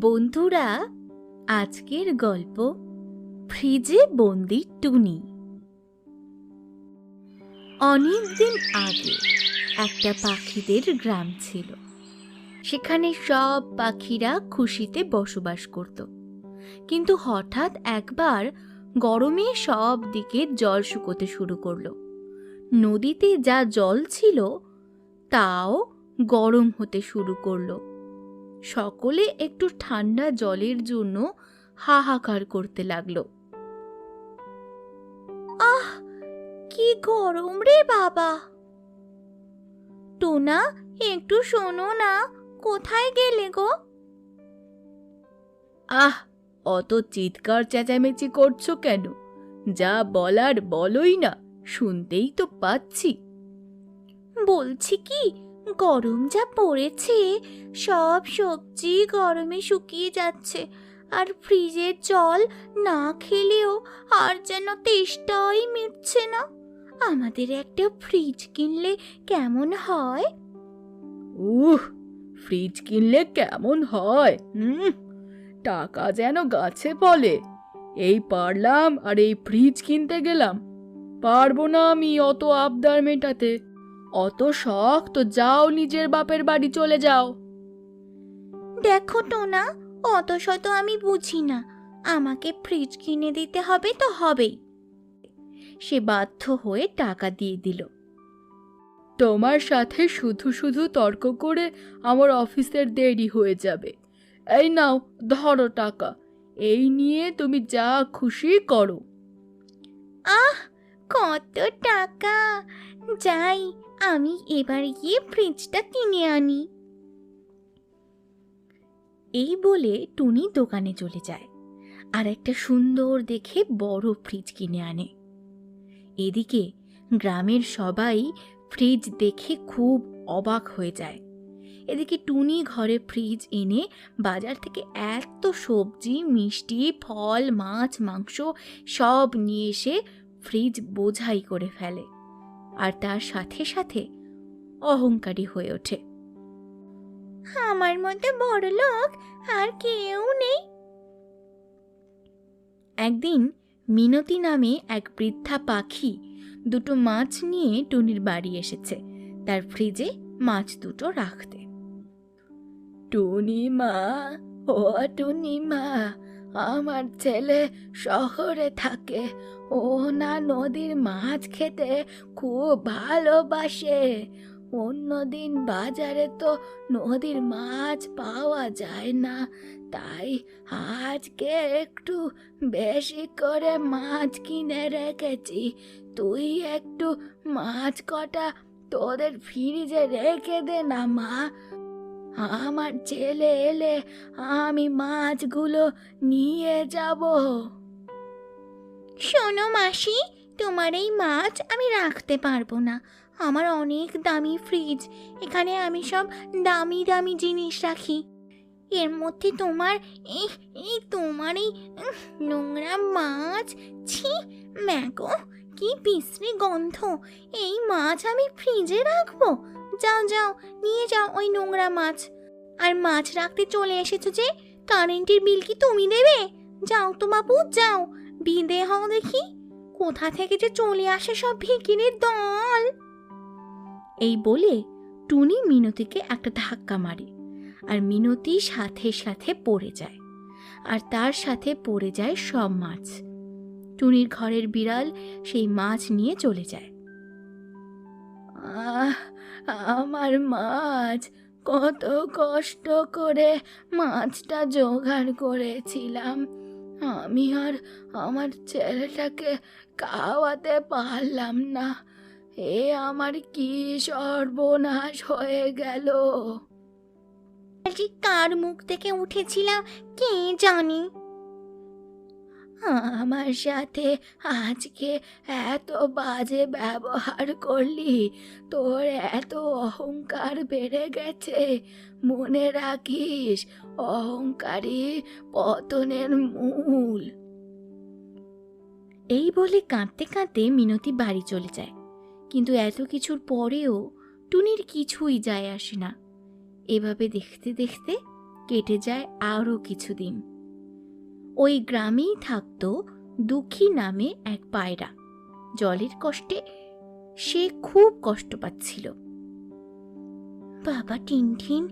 বন্ধুরা, আজকের গল্প ফ্রিজে বন্দি টুনি। অনেকদিন আগে একটা পাখিদের গ্রাম ছিল। সেখানে সব পাখিরা খুশিতে বসবাস করত। কিন্তু হঠাৎ একবার গরমে সব দিকে জল শুকোতে শুরু করল। নদীতে যা জল ছিল, তাও গরম হতে শুরু করল। সকলে একটু ঠান্ডা জলের জন্য হাহাকার করতে লাগল। আহ, কি গরম রে বাবা। টোনা, একটু শোনো না, কোথায় গেলে গো? আহ, অত চিৎকার চেঁচামেচি করছ কেন? যা বলার বলোই না, শুনতেই তো পাচ্ছি। বলছি কি গরম যা পড়েছে, সব সবজি গরমে শুকিয়ে যাচ্ছে। আর ফ্রিজের জল না খেলেও আর যেন তেষ্টাই মিটছে না। আমাদের একটা ফ্রিজ কিনলে কেমন হয়? উহ, ফ্রিজ কিনলে কেমন হয়? হুম, টাকা যেন গাছে ফলে এই পারলাম আর এই ফ্রিজ কিনতে গেলাম। পারব না আমি অত আবদার মেটাতে। অত শখ তো যাও নিজের বাপের বাড়ি চলে যাও। দেখো টোনা অত শত আমি বুঝি না। আমাকে ফ্রিজ কিনে দিতে হবে তো হবেই। সে বাধ্য হয়ে টাকা দিয়ে দিল। তোমার সাথে শুধু শুধু তর্ক করে আমার অফিসের দেরি হয়ে যাবে। এই নাও ধরো টাকা। এই নিয়ে তুমি যা খুশি করো। আহ কত টাকা। যাই আমি এবার গিয়ে ফ্রিজটা কিনে আনি। এই বলে টুনি দোকানে চলে যায় আর একটা সুন্দর দেখে বড় ফ্রিজ কিনে আনে। এদিকে গ্রামের সবাই ফ্রিজ দেখে খুব অবাক হয়ে যায়। এদিকে টুনি ঘরে ফ্রিজ এনে বাজার থেকে এত সবজি, মিষ্টি, ফল, মাছ, মাংস সব নিয়ে এসে ফ্রিজ বোঝাই করে ফেলে। আর তার সাথে সাথে অহংকারী হয়ে ওঠে। আমার মধ্যে বড় লোক আর কেউ নেই। একদিন মিনতি নামে এক বৃদ্ধা পাখি দুটো মাছ নিয়ে টুনির বাড়ি এসেছে। তার ফ্রিজে মাছ দুটো রাখতে। টুনি মা, ও টুনি মা, আমার ছেলে শহরে থাকে। ও না নদীর মাছ খেতে খুব ভালোবাসে। অন্যদিন বাজারে তো নদীর মাছ পাওয়া যায় না, তাই আজকে একটু বেশি করে মাছ কিনে রেখেছি। তুই একটু মাছ কটা তোদের ফ্রিজে রেখে দে না, মা। আমার ছেলে এলে আমি মাছগুলো নিয়ে যাব। শোনো মাসি তোমার এই মাছ আমি রাখতে পারব না। আমার অনেক দামি ফ্রিজ এখানে আমি সব দামি দামি জিনিস রাখি। এর মধ্যে তোমার এই এই তোমার এই উহ, নোংরা মাছ ছি ম্যাগো কি বিশ্রী গন্ধ। এই মাছ আমি ফ্রিজে রাখব। যাও যাও নিয়ে যাও ওই নোংরা মাছ। আর মাছ রাখতে চলে এসেছ যে কারেন্টের বিল কি তুমি দেবে? যাও তো বাবু যাও। বিদে হও দেখি, কোথা থেকে যে চলে আসে সব ভিকিরির দল? এই বলে টুনি মিনতিকে একটা ধাক্কা মারে আর মিনতি সাথে সাথে পড়ে যায় আর তার সাথে পড়ে যায় সব মাছ। টুনির ঘরের বিড়াল সেই মাছ নিয়ে চলে যায়। আমার মাছ, কত কষ্ট করে মাছটা জোগাড় করেছিলাম। আমি আর আমার ছেলেটাকে খাওয়াতে পারলাম না। এ আমার কি সর্বনাশ হয়ে গেল। কার মুখ থেকে উঠেছিলাম কে জানি। আমার সাথে আজকে এত বাজে ব্যবহার করলি, তোর এত অহংকার বেড়ে গেছে। মনে রাখিস অহংকারী পতনের মূল। এই বলে কাঁদতে কাঁদতে মিনতি বাড়ি চলে যায়। কিন্তু এত কিছুর পরেও টুনির কিছুই যায় আসে না। এভাবে দেখতে দেখতে কেটে যায় আরও কিছুদিন। ওই গ্রামেই থাকতো দুঃখী নামে এক পায়রা। জলের কষ্টে সে খুব কষ্ট পাচ্ছিল। বাবা টিনঠিন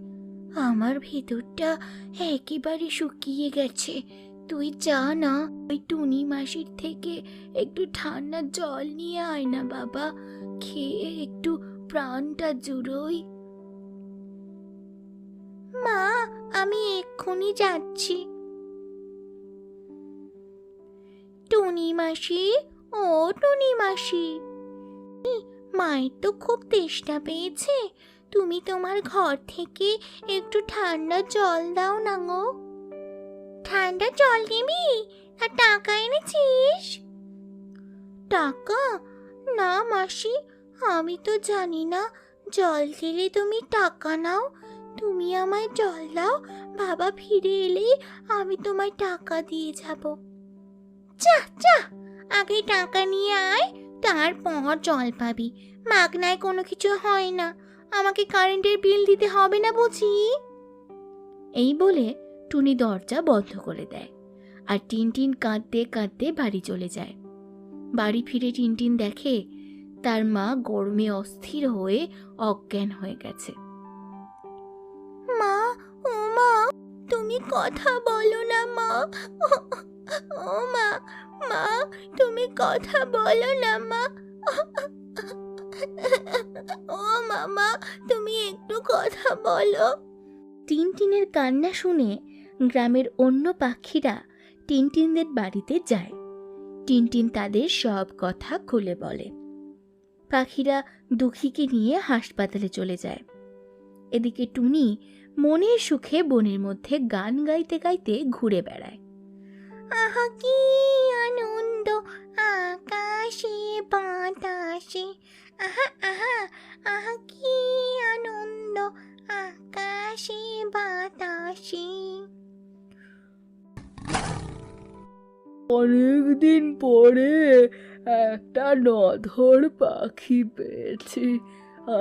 আমার ভেতরটা একেবারে শুকিয়ে গেছে। তুই যা না, ওই টুনি মাসির থেকে একটু ঠান্ডা জল নিয়ে আয় না বাবা, খেয়ে একটু প্রাণটা জুড়োই। মা, আমি এক্ষুনি যাচ্ছি। টুনি মাসি, ও টুনি মাসি। মায়ের তো খুব তেষ্টা পেয়েছে। তুমি তোমার ঘর থেকে একটু ঠান্ডা জল দাও না গো। ঠান্ডা জল নিবি আর টাকা এনেছিস? টাকা? না মাসি, আমি তো জানি না। জল দিলে তুমি টাকা নাও। তুমি আমায় জল দাও, বাবা ফিরে এলে আমি তোমায় টাকা দিয়ে যাব। যা যা। আগে টাকা নিয়ে আয়, তারপর জল পাবি। মাগনায় কোনো কিছু হয় না। আমাকে কারেন্টের বিল দিতে হবে না বুঝি? এই বলে টুনি দরজা বন্ধ করে দেয় আর টিনটিন কাঁদতে কাঁদতে বাড়ি চলে যায়। বাড়ি ফিরে টিনটিন দেখে তার মা গরমে অস্থির হয়ে অজ্ঞান হয়ে গেছে। মা, ও মা, তুমি কথা বলো না মা। ও মা মা তুমি কথা বলো না, মা। ও মামা তুমি একটু কথা বলো। টিনটিনের কান্না শুনে গ্রামের অন্য পাখিরা টিনটিনদের বাড়িতে যায়। টিনটিন তাদের সব কথা খুলে বলে। পাখিরা দুঃখীকে নিয়ে হাসপাতালে চলে যায়। এদিকে টুনি মনের সুখে বনের মধ্যে গান গাইতে গাইতে ঘুরে বেড়ায়। আহা কি আনন্দ আকাশে বাতাসে। আহা আহা আহা কি আনন্দ আকাশে বাতাসে। অনেকদিন পরে একটা নধর পাখি পেয়েছি।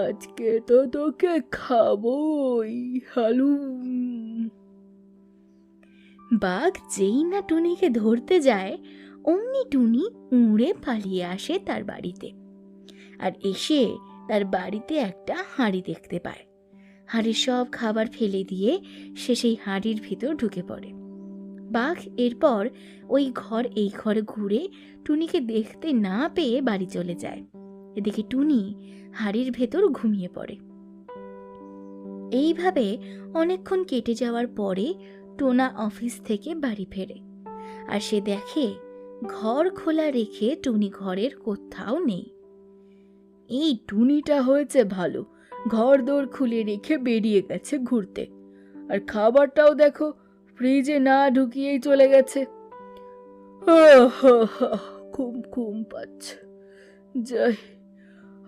আজকে তো তোকে খাবোই, হালুম। বাঘ যেই না টুনিকে ধরতে যায়, অমনি টুনি উড়ে পালিয়ে আসে তার বাড়িতে। আর এসে তার বাড়িতে একটা হাঁড়ি দেখতে পায়। হাঁড়ির সব খাবার ফেলে দিয়ে সে সেই হাঁড়ির ভিতর ঢুকে পড়ে। বাঘ এরপর ওই ঘর, এই ঘরে ঘুরে টুনিকে দেখতে না পেয়ে বাড়ি চলে যায়। এদিকে টুনি হাড়ির ভেতর ঘুমিয়ে পড়ে। এইভাবে অনেকক্ষণ কেটে যাওয়ার পরে টোনা অফিস থেকে বাড়ি ফেরে। আর সে দেখে ঘর খোলা রেখে টুনি ঘরের কোথাও নেই। এই টুনিটা হয়েছে ভালো। ঘর দোর খুলে রেখে বেরিয়ে গেছে ঘুরতে। আর খাবারটাও দেখো, ফ্রিজে না ঢুকিয়েই চলে গেছে। ঘুম ঘুম পাচ্ছে। যাই,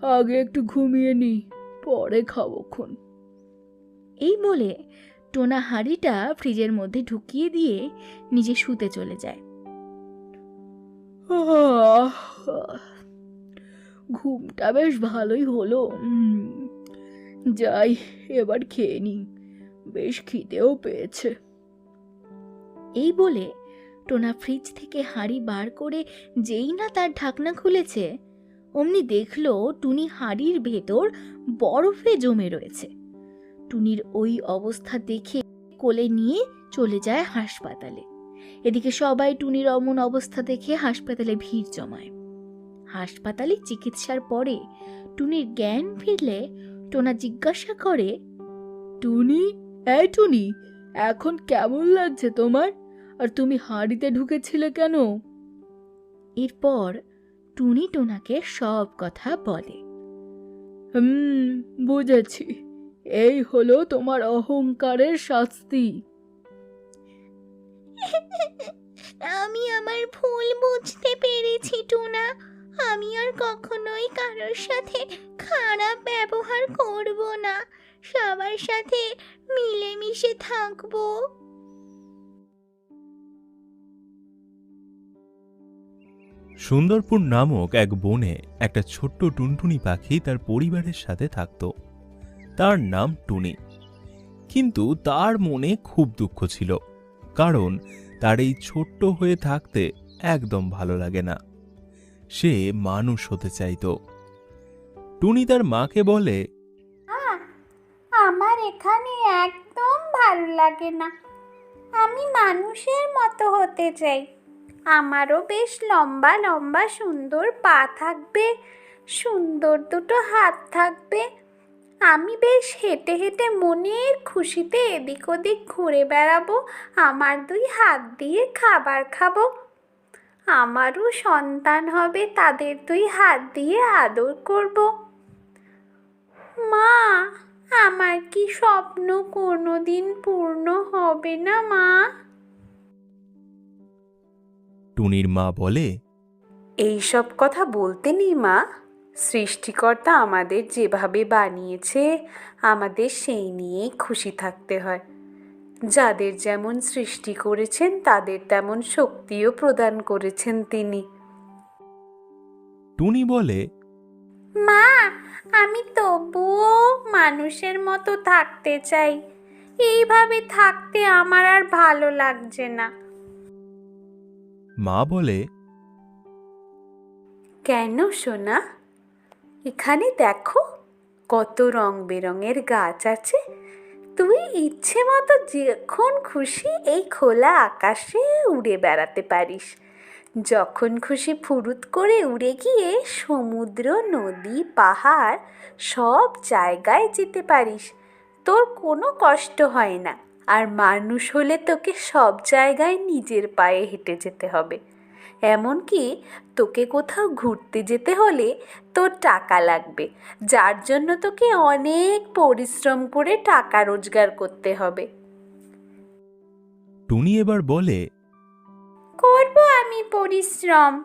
আগে একটু ঘুমিয়ে নি পরে খাব খন। এই বলে টোনা হাঁড়িটা ফ্রিজের মধ্যে ঢুকিয়ে দিয়ে নিজে শুতে চলে যায়। ঘুমটা বেশ ভালোই হলো। যাই এবার খেয়ে নি বেশ খিদেও পেয়েছে। এই বলে টোনা ফ্রিজ থেকে হাঁড়ি বার করে যেই না তার ঢাকনা খুলেছে অমনি দেখল টুনি হাঁড়ির ভেতর বরফে জমে রয়েছে। টুনির ওই অবস্থা দেখে কোলে নিয়ে চলে যায় হাসপাতালে। এদিকে সবাই টুনির অমন অবস্থা দেখে হাসপাতালে ভিড় জমায়। হাসপাতালে চিকিৎসার পরে টুনির জ্ঞান ফিরলে টোনা জিজ্ঞাসা করে, টুনি, এই টুনি, এখন কেমন লাগছে তোমার? আর তুমি হাঁড়িতে ঢুকেছিলে কেন? এরপর টুনি টোনাকে সব কথা বলে। হুম, বুঝেছি। এই হলো তোমার অহংকারের শাস্তি। আমি আমার ভুল বুঝতে পেরেছি টুনা। আমি আর কখনোই কারোর সাথে খারাপ ব্যবহার করব না। সবার সাথে মিলেমিশে থাকব। সুন্দরপুর নামক এক বনে একটা ছোট্ট টুনটুনি পাখি তার পরিবারের সাথে থাকত। তার নাম টুনি। কিন্তু তার মনে খুব দুঃখ ছিল, কারণ তার এই ছোট্ট হয়ে থাকতে একদম ভালো লাগে না। সে মানুষ হতে চাইতো। টুনি তার মাকে বলে আমার এখানে একদম ভালো লাগে না। আমি মানুষের মতো হতে চাই। আমারও বেশ লম্বা লম্বা, সুন্দর পা থাকবে, সুন্দর দুটো হাত থাকবে আমি বেশ হেঁটে হেঁটে মনের খুশিতে এদিক ওদিক ঘুরে বেড়াবো আমার দুই হাত দিয়ে খাবার খাব। আমারও সন্তান হবে তাদের দুই হাত দিয়ে আদর করব। মা আমার কি স্বপ্ন কোনোদিন পূর্ণ হবে না মা? টুনির মা বলে এইসব কথা বলতে নেই মা। সৃষ্টিকর্তা আমাদের যেভাবে বানিয়েছে আমাদের সেই নিয়েই খুশি থাকতে হয়। যাদের যেমন সৃষ্টি করেছেন তাদের তেমন শক্তিও প্রদান করেছেন তিনি। টুনি বলে মা আমি তবুও মানুষের মতো থাকতে চাই। এইভাবে থাকতে আমার আর ভালো লাগছে না। মা বলে কেন সোনা? এখানে দেখো কত রং বেরঙের গাছ আছে। তুই ইচ্ছে মতো যখন খুশি এই খোলা আকাশে উড়ে বেড়াতে পারিস। যখন খুশি ফুরুত করে উড়ে গিয়ে সমুদ্র, নদী, পাহাড় সব জায়গায় যেতে পারিস। তোর কোনো কষ্ট হয় না। আর মানুষ হলে তোকে সব জায়গায় নিজের পায়ে হেঁটে যেতে হবে। এমনকি তোকে কোথাও ঘুরতে যেতে হলে তোর টাকা লাগবে। যার জন্য তোকে অনেক পরিশ্রম করে টাকা রোজগার করতে হবে। টুনি এবার বলে করব আমি পরিশ্রম।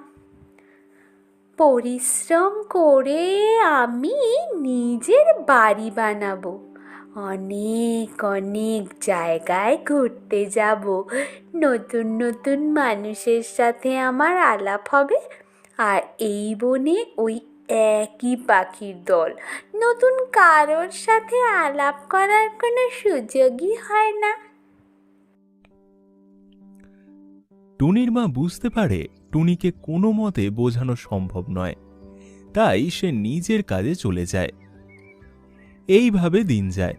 পরিশ্রম করে আমি নিজের বাড়ি বানাবো। অনেক অনেক জায়গায় ঘুরতে যাব। নতুন নতুন মানুষের সাথে আমার আলাপ হবে। আর এই বনে ওই একই পাখির দল। নতুন কারোর সাথে আলাপ করার কোনো সুযোগই হয় না। টুনির মা বুঝতে পারে টুনিকে কোনো মতে বোঝানো সম্ভব নয়। তাই সে নিজের কাজে চলে যায়। এইভাবে দিন যায়।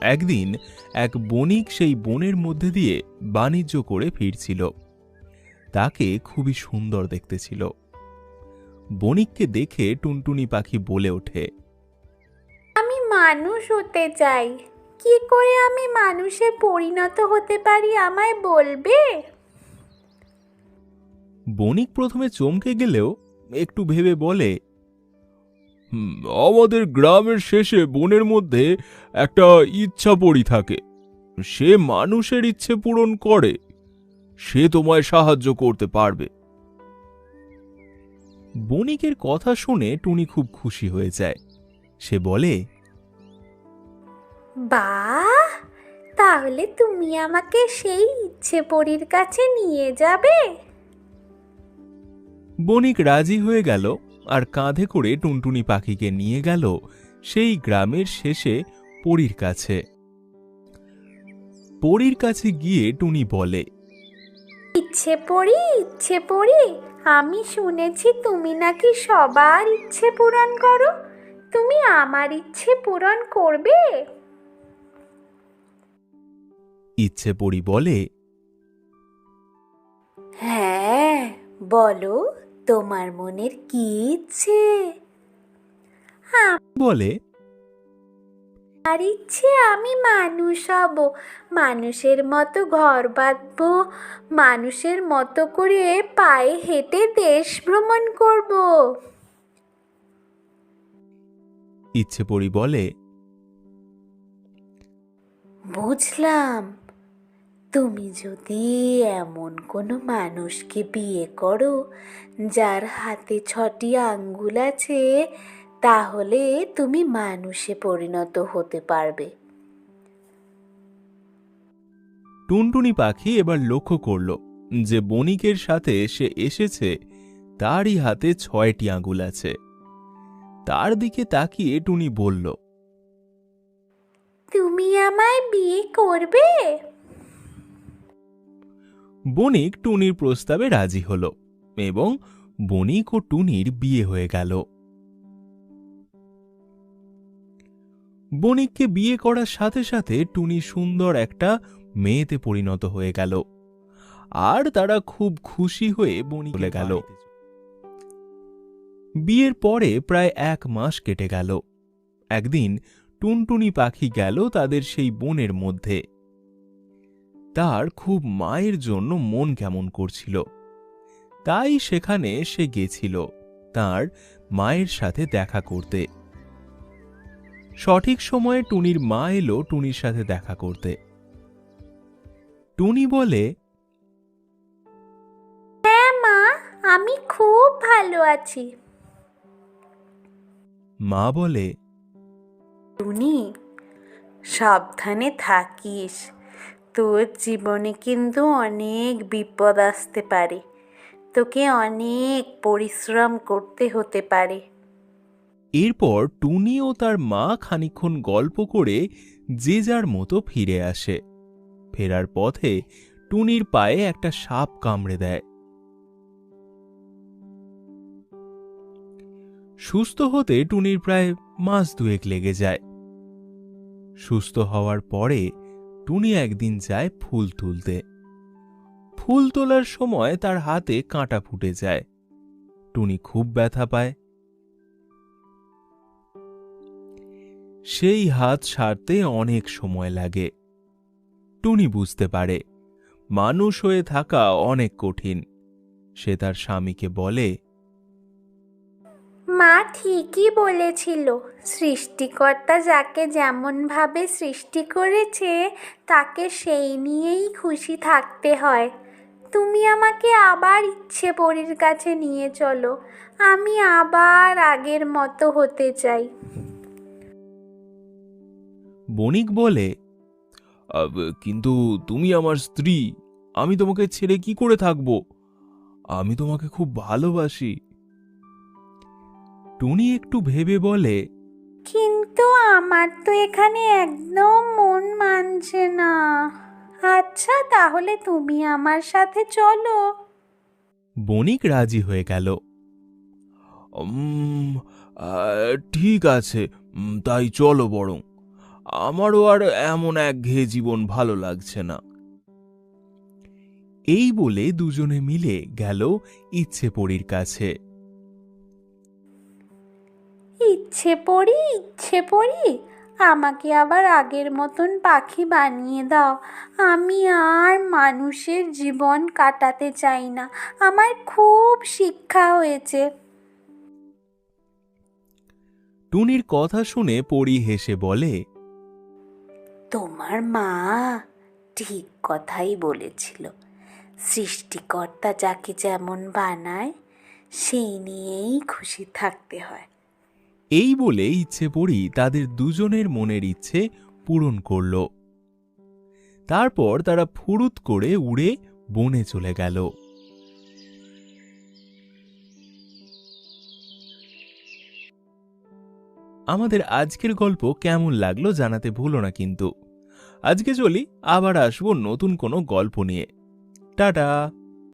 একদিন এক বণিক সেই বনের মধ্যে দিয়ে বাণিজ্য করে ফিরছিল। তাকে খুবই সুন্দর দেখতে ছিল বণিককে দেখে টুনটুনি পাখি বলে ওঠে আমি মানুষ হতে চাই। কি করে আমি মানুষে পরিণত হতে পারি আমায় বলবে? বণিক প্রথমে চমকে গেলেও একটু ভেবে বলে "হুম, আমাদের গ্রামের শেষে বনের মধ্যে একটা ইচ্ছা পড়ি থাকে। সে মানুষের ইচ্ছে পূরণ করে। সে তোমায় সাহায্য করতে পারবে। বণিকের কথা শুনে টুনি খুব খুশি হয়ে যায়। সে বলে বাহ তাহলে তুমি আমাকে সেই ইচ্ছে পরীর কাছে নিয়ে যাবে? বণিক রাজি হয়ে গেল। আর কাঁধে করে টুনটুনি পাখিকে নিয়ে গেল সেই গ্রামের শেষে পরীর কাছে। পরীর কাছে গিয়ে টুনি বলে ইচ্ছে পড়ি ইচ্ছে পড়ি। আমি শুনেছি তুমি নাকি সবার ইচ্ছে পূরণ করো। তুমি আমার ইচ্ছে পূরণ করবে। ইচ্ছে পড়ি বলে হ্যাঁ বলো। তোমার মনের কি ইচ্ছে? বলে আর ইচ্ছে আমি মানুষ হব মানুষের মতো ঘর বাঁধবো মানুষের মতো করে পায়ে হেঁটে দেশ ভ্রমণ করব। ইচ্ছে পড়ি বলে বুঝলাম। তুমি যদি এমন কোনো মানুষকে বিয়ে করো যার হাতে ছটি আঙ্গুল আছে তাহলে তুমি মানুষে পরিণত হতে পারবে। টুনটুনি পাখি এবার লক্ষ্য করল যে বণিকের সাথে সে এসেছে তারই হাতে ছয়টি আঙুল আছে। তার দিকে তাকিয়ে টুনি বলল তুমি তুমি আমায় বিয়ে করবে? বণিক টুনির প্রস্তাবে রাজি হল এবং বণিক ও টুনির বিয়ে হয়ে গেল। বণিককে বিয়ে করার সাথে সাথে টুনি সুন্দর একটা মেয়েতে পরিণত হয়ে গেল। আর তারা খুব খুশি হয়ে বণিক চলে গেল। বিয়ের পরে প্রায় এক মাস কেটে গেল। একদিন টুনটুনি পাখি গেল তাদের সেই বনের মধ্যে। তার খুব মায়ের জন্য মন কেমন করছিল। তাই সেখানে সে গেছিল তার মায়ের সাথে দেখা করতে। সঠিক সময়ে টুনির মা এলো টুনির সাথে দেখা করতে। টুনি বলে হ্যাঁ মা আমি খুব ভালো আছি। মা বলে টুনি সাবধানে থাকিস। তোর জীবনে কিন্তু অনেক বিপদ আসতে পারে। তোকে অনেক পরিশ্রম করতে হতে পারে। এরপর টুনি ও তার মা খানিকক্ষণ গল্প করে যে যার মতো ফিরে আসে। ফেরার পথে টুনির পায়ে একটা সাপ কামড়ে দেয়। সুস্থ হতে টুনির প্রায় মাস দুয়েক লেগে যায়। সুস্থ হওয়ার পরে টুনি একদিন যায় ফুল তুলতে। ফুল তোলার সময় তার হাতে কাঁটা ফুটে যায়। টুনি খুব ব্যথা পায়। সেই হাত সারতে অনেক সময় লাগে। টুনি বুঝতে পারে, মানুষ হয়ে থাকা অনেক কঠিন। সে তার স্বামীকে বলে মা ঠিকই বলেছিল সৃষ্টিকর্তা যাকে যেমনভাবে সৃষ্টি করেছে তাকে সেই নিয়েই খুশি থাকতে হয়। তুমি আমাকে আবার ইচ্ছে পরীর কাছে নিয়ে চলো আমি আবার আগের মতো হতে চাই। বণিক বলে "আব, কিন্তু তুমি আমার স্ত্রী আমি তোমাকে ছেড়ে কি করে থাকব? আমি তোমাকে খুব ভালোবাসি। টুনি একটু ভেবে বলে কিন্তু আমার তো এখানে একদম মন মানছে না। আচ্ছা তাহলে তুমি আমার সাথে চলো। বণিক রাজি হয়ে গেল। "উম, আহ, ঠিক আছে উম, তাই চলো বরং। আমারও আর এমন এক একঘেয়ে জীবন ভালো লাগছে না। এই বলে দুজনে মিলে গেল ইচ্ছে পরীর কাছে। ইচ্ছে পড়ি ইচ্ছে পড়ি। আমাকে আবার আগের মতন পাখি বানিয়ে দাও। আমি আর মানুষের জীবন কাটাতে চাই না। আমার খুব শিক্ষা হয়েছে। টুনির কথা শুনে পরি হেসে বলে তোমার মা ঠিক কথাই বলেছিল। সৃষ্টিকর্তা যাকে যেমন বানায় সেই নিয়েই খুশি থাকতে হয়। এই বলে ইচ্ছে পড়ি তাদের দুজনের মনের ইচ্ছে পূরণ করল। তারপর তারা ফুরুত করে উড়ে বনে চলে গেল। আমাদের আজকের গল্প কেমন লাগল জানাতে ভুলো না কিন্তু। আজকে চলি, আবার আসব নতুন কোনো গল্প নিয়ে। টাটা!